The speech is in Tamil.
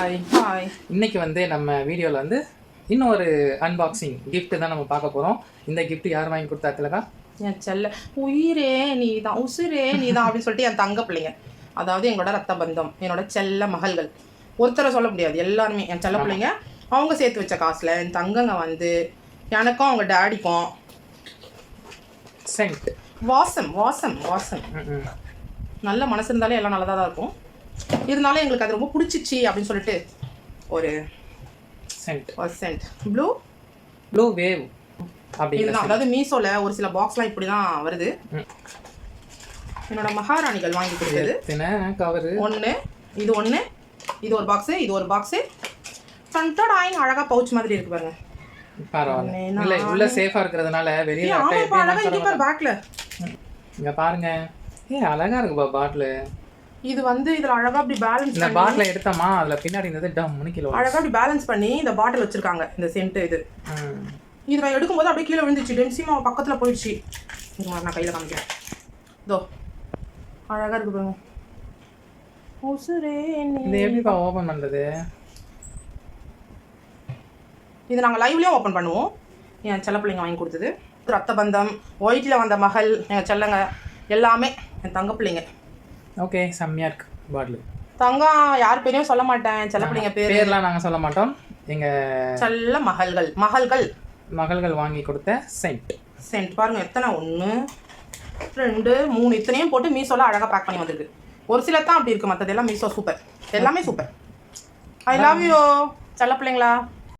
ஹாய் ஹாய் இன்னைக்கு வந்து நம்ம வீடியோவில் வந்து இன்னொரு அன்பாக்சிங் gift தான் நம்ம பார்க்க போகிறோம் இந்த gift யார் வாங்கி கொடுத்தா திலகா என் செல்ல உயிரே நீ தான் உசுரே நீ தான் அப்படின்னு சொல்லிட்டு என் தங்க பிள்ளைங்க அதாவது எங்களோட ரத்த பந்தம் என்னோட செல்ல மகள்கள். ஒருத்தரை சொல்ல முடியாது எல்லாருமே. என் செல்ல பிள்ளைங்க அவங்க சேர்த்து வச்ச காசுல என் தங்கங்க வந்து எனக்கும் அவங்க டேடிக்கும் சென்ட் வாசம் வாசம் வாசம். நல்ல மனசு இருந்தாலே எல்லாம் நல்லதாக தான் இருக்கும். இருந்தாலும் எங்களுக்கு அது ரொம்ப பிடிச்சிச்சு அப்படின்னு சொல்லிட்டு ஒரு சென்ட் ஒரு சென்ட் ப்ளூ ப்ளூ வேவ் இதுதான். அதாவது மீஷோல ஒரு சில பாக்ஸ்லாம் இப்படி தான் வருது. என்னோட மகாராணிகள் வாங்கி கொடுத்தது. ஒன்று இது ஒன்று இது ஒரு பாக்ஸு இது ஒரு பாக்ஸு டன்டடாயிங் அழகா பவுச் மாதிரி இருக்கு பாருங்க. பரவாயில்ல. இல்லை உள்ள சேஃபாக இருக்கிறதுனால வெளியில் அழகா இங்க பாரு பேக்ல இங்கே பாருங்க. ஏ அழகா இருக்குப்பா பாட்டில் இது வந்து இதுல அழகா அப்படி பேலன்ஸ் இந்த பாட்டில் எடுத்தோமா? அதில் பின்னாடி இருந்தது டம்னு கிலோ அழகா அப்படி பேலன்ஸ் பண்ணி இந்த பாட்டில் வச்சிருக்காங்க இந்த சென்ட் இது. இது நான் எடுக்கும்போது அப்படியே கீழே விழுந்துச்சு. டென்சிமா பக்கத்துல போயிடுச்சு. நான் கையில காமிக்கிறேன். இதோ அழகா இருக்கு பாருங்க. உசுரே இது எப்படிப்பா ஓப்பன் பண்ணுறது இது நாங்கள் லைவ்லேயே ஓப்பன் பண்ணுவோம். என் செல்ல பிள்ளைங்க வாங்கி கொடுத்தது. ரத்த பந்தம் ஒயிட்டில் வந்த மகள் எங்கள் செல்லங்க எல்லாமே என் தங்க பிள்ளைங்க. ஓகே செம்மையாக இருக்கு. பாட்டில் தங்கம் யார் பேரையும் சொல்ல மாட்டேன். செல்ல பிள்ளைங்க பேர் பேர்லாம் நாங்கள் சொல்ல மாட்டோம். எங்கள் செல்ல மகள்கள். மகள்கள். மகள்கள் வாங்கி கொடுத்த சென்ட். சென்ட் பாருங்க எத்தனை? ஒன்று ரெண்டு மூணு. இத்தனையும் போட்டு மீஷோல அழகாக பேக் பண்ணி வந்திருக்கு. ஒரு சில தான் அப்படி இருக்கு. மற்றதெல்லாம் மீஷோ சூப்பர். எல்லாமே சூப்பர். ஐ லவ் யூ செல்ல பிள்ளைங்களா?